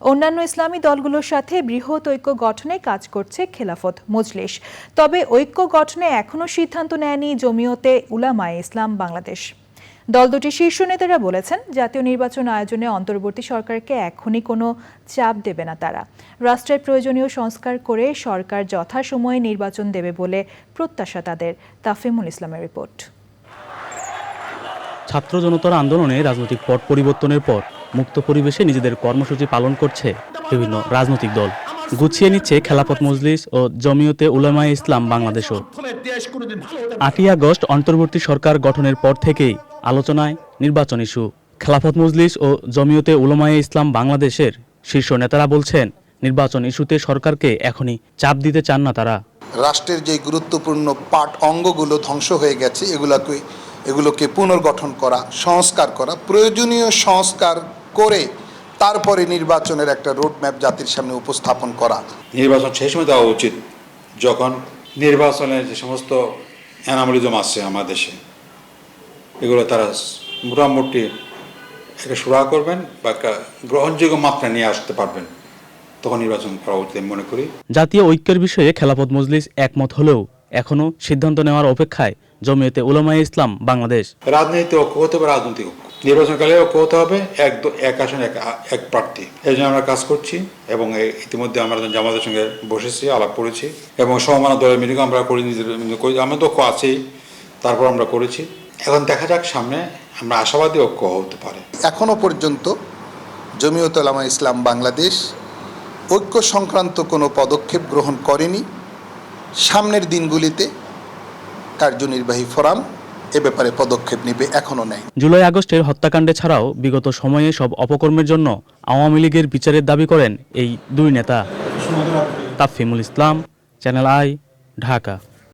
অন্যান্য ইসলামী দলগুলোর সাথে বৃহৎ ঐক্য গঠনে কাজ করছে খেলাফত মজলিস। তবে ঐক্য গঠনে এখনও সিদ্ধান্ত নেয়নি জমিয়তে উলামায়ে ইসলাম বাংলাদেশ। দল দুটির শীর্ষ নেতারা বলেছেন, জাতীয় নির্বাচন আয়োজনে অন্তর্বর্তী সরকারকে এখনই কোনো চাপ দেবে না তারা। রাষ্ট্রের প্রয়োজনীয় সংস্কার করে সরকার যথাসময়ে নির্বাচন দেবে বলে প্রত্যাশা তাদের, তাফিমুল ইসলামের রিপোর্ট। ছাত্র জনতার আন্দোলনে রাজনৈতিক পট পরিবর্তনের পর মুক্ত পরিবেশে নিজেদের কর্মসূচি পালন করছে বিভিন্ন রাজনৈতিক দল। গুছিয়ে নিচ্ছে খেলাপথ মজলিস ও জমিয়তে উলামায়ে ইসলাম বাংলাদেশও। আটই আগস্ট অন্তর্বর্তী সরকার গঠনের পর থেকেই আলোচনায় নির্বাচন ইস্যু। খেলাফত মজলিস ও জমিয়তে উলামায়ে ইসলাম বাংলাদেশের শীর্ষ নেতারা বলছেন, নির্বাচন ইস্যুতে সরকারকে এখনই চাপ দিতে চান না তারা। রাষ্ট্রের যে গুরুত্বপূর্ণ পাট অঙ্গগুলো ধ্বংস হয়ে গেছে, এগুলোকে এগুলোকে পুনর্গঠন করা, সংস্কার করা, প্রয়োজনীয় সংস্কার করে তারপরে নির্বাচনের একটা রোডম্যাপ জাতির সামনে উপস্থাপন করা। নির্বাচন সেই সময় দেওয়া উচিত যখন নির্বাচনের যে সমস্ত অ্যানামলিজম আসছে আমার দেশে এগুলো তারা মোটামুটি একটা সুরা করবেন বা একটা গ্রহণযোগ্য মাত্রা নিয়ে আসতে পারবেন তখন নির্বাচন করা উচিত আমি মনে করি। জাতীয় ঐক্যের বিষয়ে খেলাফত মজলিস একমত হলেও এখনও সিদ্ধান্ত নেওয়ার অপেক্ষায় জমিয়তে উলামায়ে ইসলাম বাংলাদেশ। রাজনীতি ঐক্য হতে হবে রাজনৈতিক ঐক্য। নির্বাচনকালে হতে হবে? এক এক আসন, এক এক প্রার্থী। এই জন্য আমরা কাজ করছি এবং ইতিমধ্যে আমরা জামাতের সঙ্গে বসেছি, আলাপ করেছি এবং সমমানা দলের মিটিং আমরা করি আমার দক্ষ আছেই তারপর আমরা করেছি। এখন দেখা যাক, সামনে আমরা আশাবাদী ঐক্য হতে পারে। এখনও পর্যন্ত জমিয়ত ওলামা ইসলাম বাংলাদেশ ঐক্য সংক্রান্ত কোনো পদক্ষেপ গ্রহণ করেনি। সামনের দিনগুলিতে কার্যনির্বাহী ফোরাম এ ব্যাপারে পদক্ষেপ নিবে এখনও নেয় জুলাই আগস্টের হত্যাকাণ্ডে ছাড়াও বিগত সময়ে সব অপকর্মের জন্য আওয়ামী লীগের বিচারের দাবি করেন এই দুই নেতা। Tafimul Islam, channel I, Dhaka.